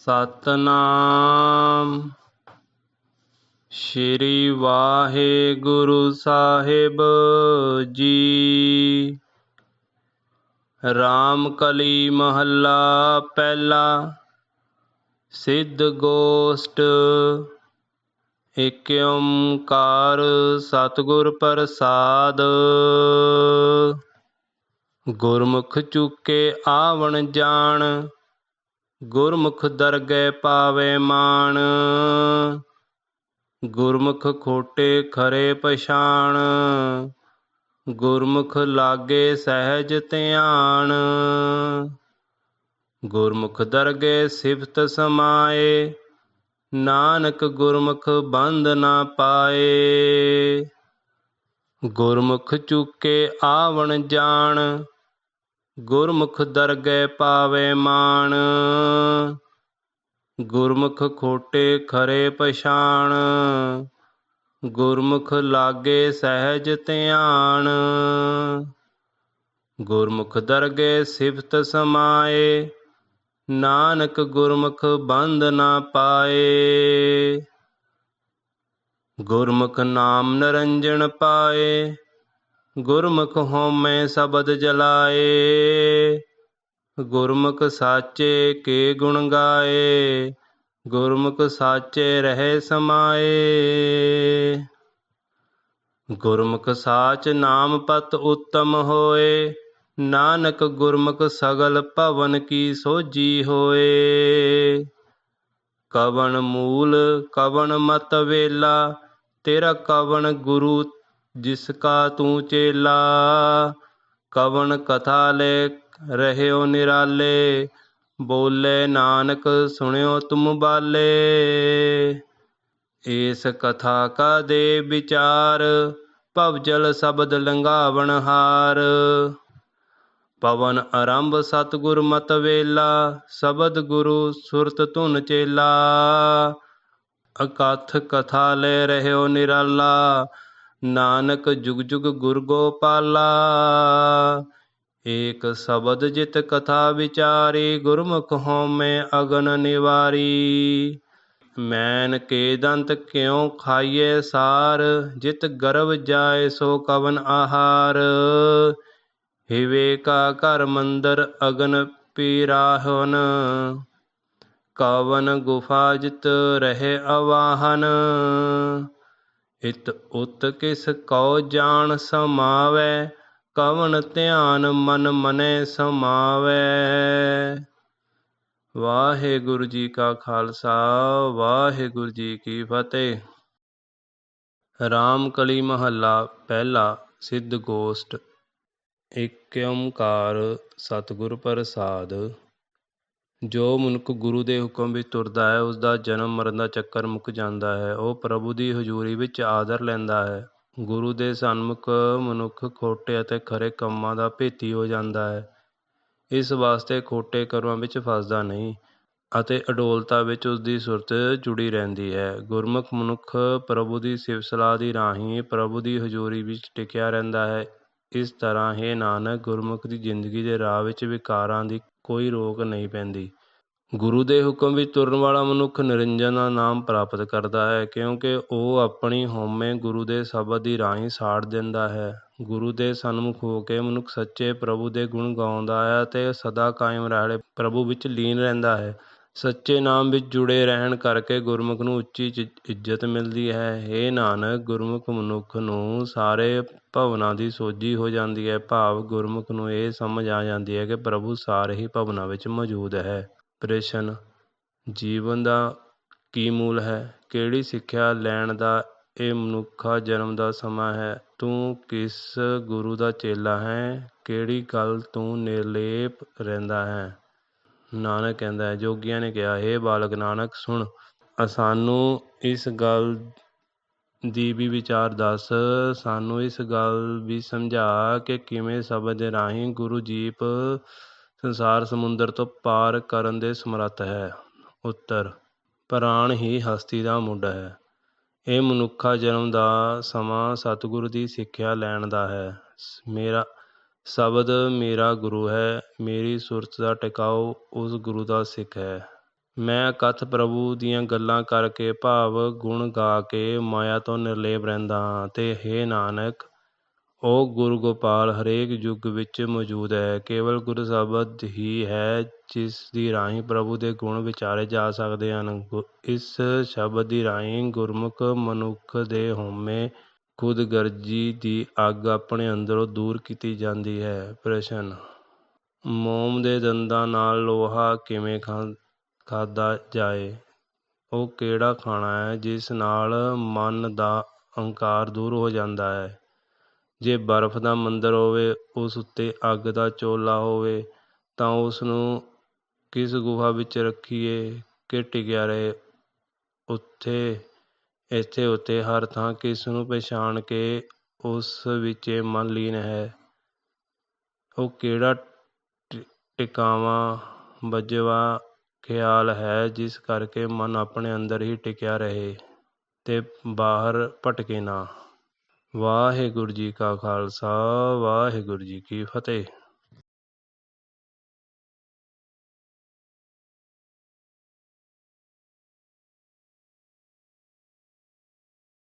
ਸਤਨਾਮ। ਸ਼੍ਰੀ ਵਾਹਿਗੁਰੂ ਸਾਹਿਬ ਜੀ। ਰਾਮ ਕਲੀ ਮਹੱਲਾ ਪਹਿਲਾ ਸਿੱਧ ਗੋਸ਼ਟ। ਏਕ ਓੰਕਾਰ ਸਤਿਗੁਰ ਪ੍ਰਸਾਦ। ਗੁਰਮੁਖ ਚੁਕੇ ਆਵਣ ਜਾਣ। ਗੁਰਮੁਖ ਦਰਗਹਿ ਪਾਵੇ ਮਾਣ, ਗੁਰਮੁਖ ਖੋਟੇ ਖਰੇ ਪਛਾਣ, ਗੁਰਮੁਖ ਲਾਗੇ ਸਹਿਜ ਧਿਆਨ, ਗੁਰਮੁਖ ਦਰਗੇ ਸਿਫਤ ਸਮਾਏ, ਨਾਨਕ ਗੁਰਮੁਖ ਬੰਦ ਨਾ ਪਾਏ, ਗੁਰਮੁਖ ਚੁਕੇ ਆਵਣ ਜਾਣ ਗੁਰਮੁਖ ਦਰਗਹਿ ਪਾਵੇ ਮਾਣ, ਗੁਰਮੁਖ ਖੋਟੇ ਖਰੇ ਪਛਾਣ, ਗੁਰਮੁਖ ਲਾਗੇ ਸਹਿਜ ਧਿਆਨ, ਗੁਰਮੁਖ ਦਰਗਹਿ ਸਿਫਤ ਸਮਾਏ, ਨਾਨਕ ਗੁਰਮੁਖ ਬੰਦ ਨਾ ਪਾਏ। ਗੁਰਮੁਖ ਨਾਮ ਨਰੰਜਨ ਪਾਏ ਗੁਰਮੁਖ ਹਉਮੈ ਸਬਦ ਜਲਾਏ, ਗੁਰਮੁਖ ਸਾਚੇ ਕੇ ਗੁਣ ਗਾਏ, ਗੁਰਮੁਖ ਸਾਚੇ ਰਹੇ ਸਮਾਏ। ਗੁਰਮੁਖ ਸਾਚ ਨਾਮ ਪਤ ਉਤਮ ਹੋਏ, ਨਾਨਕ ਗੁਰਮੁਖ ਸਗਲ ਭਵਨ ਕੀ ਸੋਜੀ ਹੋਏ। ਕਵਣ ਮੂਲ, ਕਵਣ ਮਤ ਵੇਲਾ, ਤੇਰਾ ਕਵਣ ਗੁਰੂ ਜਿਸ ਕਾ ਤੂੰ ਚੇਲਾ, ਕਵਣ ਕਥਾ ਲੈ ਰਹਿਓ ਨਿਰਾਲੇ, ਬੋਲੇ ਨਾਨਕ, ਸੁਣਿਓ ਤੁਮ ਬਾਲੇ। ਏਸ ਕਥਾ ਕਾ ਦੇ ਵਿਚਾਰ, ਭਵਜਲ ਸ਼ਬਦ ਲੰਘਾਵਣ ਹਾਰ। ਪਵਨ ਆਰੰਭ ਸਤਗੁਰ ਮਤ ਵੇਲਾ, ਸ਼ਬਦ ਗੁਰੂ ਸੁਰਤ ਧੁਨ ਚੇਲਾ। ਅਕਥ ਕਥਾ ਲੈ ਰਹਿਓ ਨਿਰਾਲਾ ਨਾਨਕ ਜੁਗ ਜੁਗ ਗੁਰ ਗੋਪਾਲਾ। ਏਕ ਸ਼ਬਦ ਜਿਤ ਕਥਾ ਵਿਚਾਰੀ, ਗੁਰਮੁਖ ਹਉਮੈ ਅਗਨ ਨਿਵਾਰੀ। ਮੈਨ ਕੇ ਦੰਤ ਕਿਉ ਖਾਈਏ ਸਾਰ, ਜਿਤ ਗਰਭ ਜਾਏ ਸੋ ਕਵਨ ਆਹਾਰ। ਹਿਵੇ ਕਾ ਘਰ ਮੰਦਰ ਅਗਨ ਪੀਰਾਹਨ। ਕਵਨ ਗੁਫਾ ਜਿਤ ਰਹੇ ਅਵਾਹਨ। ਇਤ ਉਤ ਕਿਸ ਕਉ ਜਾਣ ਸਮਾਵੈ ਕਵਨ ਧਿਆਨ ਮਨ ਮਨੇ ਸਮਾਵੈ। ਵਾਹਿਗੁਰੂ ਜੀ ਕਾ ਖਾਲਸਾ, ਵਾਹਿਗੁਰੂ ਜੀ ਕੀ ਫਤਿਹ। ਰਾਮ ਕਲੀ ਮਹੱਲਾ, ਪਹਿਲਾ ਸਿੱਧ ਗੋਸ਼ਟ ਏਕ ਓੰਕਾਰ ਸਤਿਗੁਰ ਪ੍ਰਸਾਦ। ਜੋ ਮਨੁੱਖ ਗੁਰੂ ਦੇ ਹੁਕਮ ਵਿੱਚ ਤੁਰਦਾ ਹੈ ਉਸ ਦਾ ਜਨਮ ਮਰਨ ਦਾ ਚੱਕਰ ਮੁੱਕ ਜਾਂਦਾ ਹੈ। ਉਹ ਪ੍ਰਭੂ ਦੀ ਹਜ਼ੂਰੀ ਵਿੱਚ ਆਦਰ ਲੈਂਦਾ ਹੈ। ਗੁਰੂ ਦੇ ਸਨਮੁਖ ਮਨੁੱਖ ਖੋਟੇ ਅਤੇ ਖਰੇ ਕੰਮਾਂ ਦਾ ਭੇਤੀ ਹੋ ਜਾਂਦਾ ਹੈ। ਇਸ ਵਾਸਤੇ ਖੋਟੇ ਕਰਮਾਂ ਵਿੱਚ ਫਸਦਾ ਨਹੀਂ ਅਤੇ ਅਡੋਲਤਾ ਵਿੱਚ ਉਸ ਦੀ ਸੁਰਤ ਜੁੜੀ ਰਹਿੰਦੀ ਹੈ। ਗੁਰਮੁਖ ਮਨੁੱਖ ਪ੍ਰਭੂ ਦੀ ਸਿਫਤ ਸਲਾਹ ਦੀ ਰਾਹੀਂ ਪ੍ਰਭੂ ਦੀ ਹਜ਼ੂਰੀ ਵਿੱਚ ਟਿਕਿਆ ਰਹਿੰਦਾ ਹੈ। ਇਸ ਤਰ੍ਹਾਂ ਹੀ ਨਾਨਕ, ਗੁਰਮੁਖ ਦੀ ਜ਼ਿੰਦਗੀ ਦੇ ਰਾਹ ਵਿੱਚ ਵਿਕਾਰਾਂ ਦੀ ਕੋਈ ਰੋਕ ਨਹੀਂ ਪੈਂਦੀ। ਗੁਰੂ ਦੇ ਹੁਕਮ ਵਿੱਚ ਤੁਰਨ ਵਾਲਾ ਮਨੁੱਖ ਨਿਰੰਜਨ ਦਾ ਨਾਮ ਪ੍ਰਾਪਤ ਕਰਦਾ ਹੈ, ਕਿਉਂਕਿ ਉਹ ਆਪਣੀ ਹਉਮੈ ਗੁਰੂ ਦੇ ਸ਼ਬਦ ਦੀ ਰਾਹੀਂ ਸਾੜ ਦਿੰਦਾ ਹੈ। ਗੁਰੂ ਦੇ ਸਨਮੁਖ ਹੋ ਕੇ ਮਨੁੱਖ ਸੱਚੇ ਪ੍ਰਭੂ ਦੇ ਗੁਣ ਗਾਉਂਦਾ ਹੈ ਅਤੇ ਸਦਾ ਕਾਇਮ ਰਹਿਲੇ ਪ੍ਰਭੂ ਵਿੱਚ ਲੀਨ ਰਹਿੰਦਾ ਹੈ। ਸੱਚੇ ਨਾਮ ਵਿੱਚ ਜੁੜੇ ਰਹਿਣ ਕਰਕੇ ਗੁਰਮੁਖ ਨੂੰ ਉੱਚੀ ਇੱਜ਼ਤ ਮਿਲਦੀ ਹੈ। ਇਹ ਨਾਨਕ, ਗੁਰਮੁਖ ਮਨੁੱਖ ਨੂੰ ਸਾਰੇ ਭਵਨਾਂ ਦੀ ਸੋਝੀ ਹੋ ਜਾਂਦੀ ਹੈ। ਭਾਵ ਗੁਰਮੁਖ ਨੂੰ ਇਹ ਸਮਝ ਆ ਜਾਂਦੀ ਹੈ ਕਿ ਪ੍ਰਭੂ ਸਾਰੇ ਹੀ ਭਵਨਾਂ ਵਿੱਚ ਮੌਜੂਦ ਹੈ। ਪ੍ਰਸ਼ਨ, ਜੀਵਨ ਦਾ ਕੀ ਮੂਲ ਹੈ? ਕਿਹੜੀ ਸਿੱਖਿਆ ਲੈਣ ਦਾ ਇਹ ਮਨੁੱਖਾ ਜਨਮ ਦਾ ਸਮਾਂ ਹੈ? ਤੂੰ ਕਿਸ ਗੁਰੂ ਦਾ ਚੇਲਾ ਹੈ? ਕਿਹੜੀ ਗੱਲ ਤੂੰ ਨਿਰਲੇਪ ਰਹਿੰਦਾ ਹੈ? ਨਾਨਕ ਕਹਿੰਦਾ ਹੈ, ਜੋਗੀਆਂ ਨੇ ਕਿਹਾ ਇਹ ਬਾਲਕ ਨਾਨਕ, ਸੁਣ ਸਾਨੂੰ ਇਸ ਗੱਲ ਦੀ ਵੀ ਵਿਚਾਰ ਦੱਸ, ਸਾਨੂੰ ਇਸ ਗੱਲ ਵੀ ਸਮਝਾ ਕਿ ਕਿਵੇਂ ਸ਼ਬਦ ਦੇ ਰਾਹੀਂ ਗੁਰੂ ਜੀਪ ਸੰਸਾਰ ਸਮੁੰਦਰ ਤੋਂ ਪਾਰ ਕਰਨ ਦੇ ਸਮਰੱਥ ਹੈ। ਉੱਤਰ, ਪ੍ਰਾਣ ਹੀ ਹਸਤੀ ਦਾ ਮੁੱਢ ਹੈ। ਇਹ ਮਨੁੱਖਾ ਜਨਮ ਦਾ ਸਮਾਂ ਸਤਿਗੁਰੂ ਦੀ ਸਿੱਖਿਆ ਲੈਣ ਦਾ ਹੈ। ਮੇਰਾ ਸ਼ਬਦ ਮੇਰਾ ਗੁਰੂ ਹੈ, ਮੇਰੀ ਸੁਰਤ ਦਾ ਟਿਕਾਊ ਉਸ ਗੁਰੂ ਦਾ ਸਿੱਖ ਹੈ। ਮੈਂ ਅਕਥ ਪ੍ਰਭੂ ਦੀਆਂ ਗੱਲਾਂ ਕਰਕੇ ਭਾਵ ਗੁਣ ਗਾ ਕੇ ਮਾਇਆ ਤੋਂ ਨਿਰਲੇਪ ਰਹਿੰਦਾ ਹਾਂ ਅਤੇ ਹੇ ਨਾਨਕ ਉਹ ਗੁਰੂ ਗੋਪਾਲ, ਹਰੇਕ ਯੁੱਗ ਵਿੱਚ ਮੌਜੂਦ ਹੈ। ਕੇਵਲ ਗੁਰੂ ਸ਼ਬਦ ਹੀ ਹੈ ਜਿਸ ਦੀ ਰਾਹੀਂ ਪ੍ਰਭੂ ਦੇ ਗੁਣ ਵਿਚਾਰੇ ਜਾ ਸਕਦੇ ਹਨ। ਗੁ ਇਸ ਸ਼ਬਦ ਦੀ ਰਾਹੀਂ ਗੁਰਮੁਖ ਮਨੁੱਖ ਦੇ ਹਉਮੈ ਖੁਦਗਰਜੀ ਦੀ ਅੱਗ ਆਪਣੇ ਅੰਦਰੋਂ ਦੂਰ ਕੀਤੀ ਜਾਂਦੀ ਹੈ। ਪ੍ਰਸ਼ਨ। ਮੋਮ ਦੇ ਦੰਦਾਂ ਨਾਲ ਲੋਹਾ ਕਿਵੇਂ ਖਾਧਾ ਜਾਏ? ਉਹ ਕਿਹੜਾ ਖਾਣਾ ਹੈ ਜਿਸ ਨਾਲ ਮਨ ਦਾ ਅਹੰਕਾਰ ਦੂਰ ਹੋ ਜਾਂਦਾ ਹੈ? ਜੇ ਬਰਫ਼ ਦਾ ਮੰਦਰ ਹੋਵੇ, ਉਸ ਉੱਤੇ ਅੱਗ ਦਾ ਚੋਲਾ ਹੋਵੇ, ਤਾਂ ਉਸ ਨੂੰ ਕਿਸ ਗੁਫਾ ਵਿੱਚ ਰੱਖੀਏ? ਕਿ ਟਿਕਿਆ ਰਹੇ ਉੱਥੇ? ਇੱਥੇ ਉੱਥੇ ਹਰ ਥਾਂ ਕਿਸ ਨੂੰ ਪਛਾਣ ਕੇ ਉਸ ਵਿੱਚ ਮਨ ਲੀਨ ਹੈ। ਉਹ ਕਿਹੜਾ ਟਿ, ਟਿਕਾਵਾਂ ਬਜਵਾ ਖਿਆਲ ਹੈ ਜਿਸ ਕਰਕੇ ਮਨ ਆਪਣੇ ਅੰਦਰ ਹੀ ਟਿਕਿਆ ਰਹੇ ਅਤੇ ਬਾਹਰ ਭਟਕੇ ਨਾ। ਵਾਹਿਗੁਰੂ ਜੀ ਕਾ ਖਾਲਸਾ, ਵਾਹਿਗੁਰੂ ਜੀ ਕੀ ਫਤਿਹ।